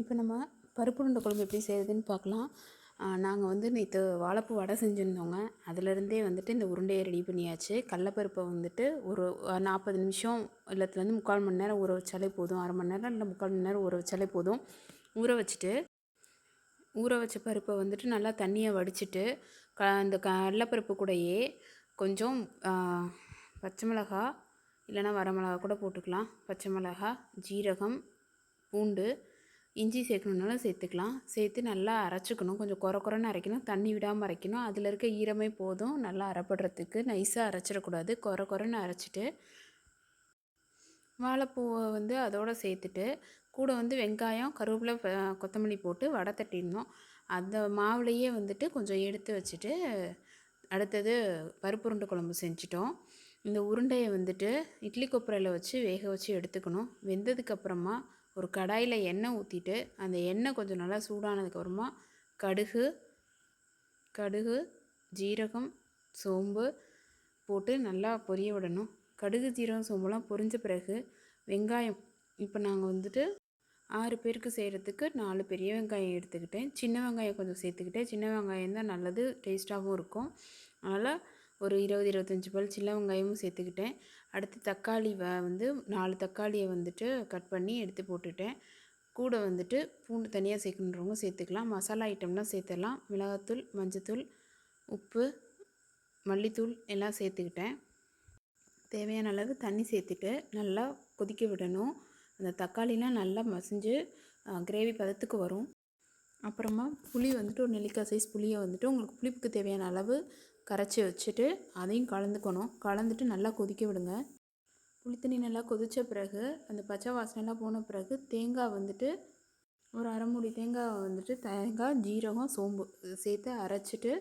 இப்போ நம்ம பருப்பு உருண்டை குழம்பு எப்படி செய்கிறதுன்னு பார்க்கலாம். நாங்கள் வந்து நேற்று வாழைப்பூ வடை செஞ்சுருந்தோங்க. அதிலேருந்தே வந்துட்டு இந்த உருண்டையை ரெடி பண்ணியாச்சு. கடலப்பருப்பை வந்துட்டு ஒரு நாற்பது நிமிஷம் இல்லத்துலேருந்து முக்கால் மணி நேரம் ஊற வச்சாலே போதும். அரை மணி நேரம் இல்லை முக்கால் மணி நேரம் ஊற வச்சாலே போதும். ஊற வச்சுட்டு ஊற வச்ச பருப்பை வந்துட்டு நல்லா தண்ணியை வடிச்சிட்டு க அந்த கடலப்பருப்பு கூடயே கொஞ்சம் பச்சை மிளகா இல்லைன்னா வரமிளகா கூட போட்டுக்கலாம். பச்சை மிளகா ஜீரகம் பூண்டு இஞ்சி சேர்க்கணுன்னாலும் சேர்த்துக்கலாம். சேர்த்து நல்லா அரைச்சிக்கணும். கொஞ்சம் குறை குறைன்னு அரைக்கணும். தண்ணி விடாமல் அரைக்கணும். அதில் இருக்க ஈரமே போதும். நல்லா அரைப்படுறதுக்கு நைஸாக அரைச்சிடக்கூடாது. குறை குறைன்னு அரைச்சிட்டு வாழைப்பூவை வந்து அதோட சேர்த்துட்டு கூட வந்து வெங்காயம் கருவேப்பிலை கொத்தமல்லி போட்டு வடை தட்டியிருந்தோம் அந்த மாவுலேயே வந்துட்டு கொஞ்சம் எடுத்து வச்சுட்டு அடுத்தது பருப்பு உருண்டை குழம்பு செஞ்சிட்டோம். இந்த உருண்டையை வந்துட்டு இட்லி கொப்பரையில் வச்சு வேக வச்சு எடுத்துக்கணும். வெந்ததுக்கப்புறமா ஒரு கடாயில் எண்ணெய் ஊற்றிட்டு அந்த எண்ணெய் கொஞ்சம் நல்லா சூடானதுக்கப்புறமா கடுகு கடுகு ஜீரகம் சோம்பு போட்டு நல்லா பொரிய விடணும். கடுகு ஜீரகம் சோம்புலாம் பொரிஞ்ச பிறகு வெங்காயம் இப்போ நாங்கள் வந்துட்டு ஆறு பேருக்கு செய்கிறதுக்கு நாலு பெரிய வெங்காயம் எடுத்துக்கிட்டேன். சின்ன வெங்காயம் கொஞ்சம் சேர்த்துக்கிட்டேன். சின்ன வெங்காயம் தான் நல்லது டேஸ்ட்டாகவும் இருக்கும். அதனால் ஒரு இருபது இருபத்தஞ்சி பல் சின்ன வெங்காயமும் சேர்த்துக்கிட்டேன். அடுத்து தக்காளி வ வந்து நாலு தக்காளியை வந்துட்டு கட் பண்ணி எடுத்து போட்டுட்டேன். கூட வந்துட்டு பூண்டு தனியாக சேர்க்கணுன்றவங்க சேர்த்துக்கலாம். மசாலா ஐட்டம்லாம் சேர்த்துடலாம். மிளகாத்தூள் மஞ்சத்தூள் உப்பு மல்லித்தூள் எல்லாம் சேர்த்துக்கிட்டேன். தேவையான அளவு தண்ணி சேர்த்துட்டு நல்லா கொதிக்க விடணும். அந்த தக்காளிலாம் நல்லா மசிஞ்சு கிரேவி பதத்துக்கு வரும். அப்புறமா புளி வந்துட்டு ஒரு நெல்லிக்காய் சைஸ் புளியை வந்துட்டு உங்களுக்கு புளிப்புக்கு தேவையான அளவு கரைச்சி வச்சுட்டு அதையும் கலந்துக்கணும். கலந்துட்டு நல்லா கொதிக்க விடுங்க. புளித்தண்ணி நல்லா கொதித்த பிறகு அந்த பச்சை வாசனைலாம் போன பிறகு தேங்காய் வந்துட்டு ஒரு அரை மூடி தேங்காய் வந்துட்டு தேங்காய் ஜீரகம் சோம்பு சேர்த்து அரைச்சிட்டு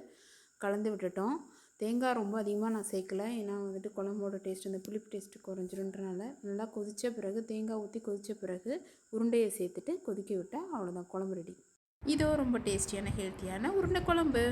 கலந்து விட்டுட்டோம். தேங்காய் ரொம்ப அதிகமாக நான் சேர்க்கல. ஏன்னா வந்துட்டு குழம்போட டேஸ்ட் அந்த புளிப்பு டேஸ்ட்டு குறைஞ்சிருன்றனால நல்லா கொதித்த பிறகு தேங்காய் ஊற்றி கொதித்த பிறகு உருண்டையை சேர்த்துட்டு கொதிக்க விட்டால் அவ்வளோதான் குழம்பு ரெடி இதோ ரொம்ப டேஸ்டியான ஹெல்த்தியான உருண்டை குழம்பு.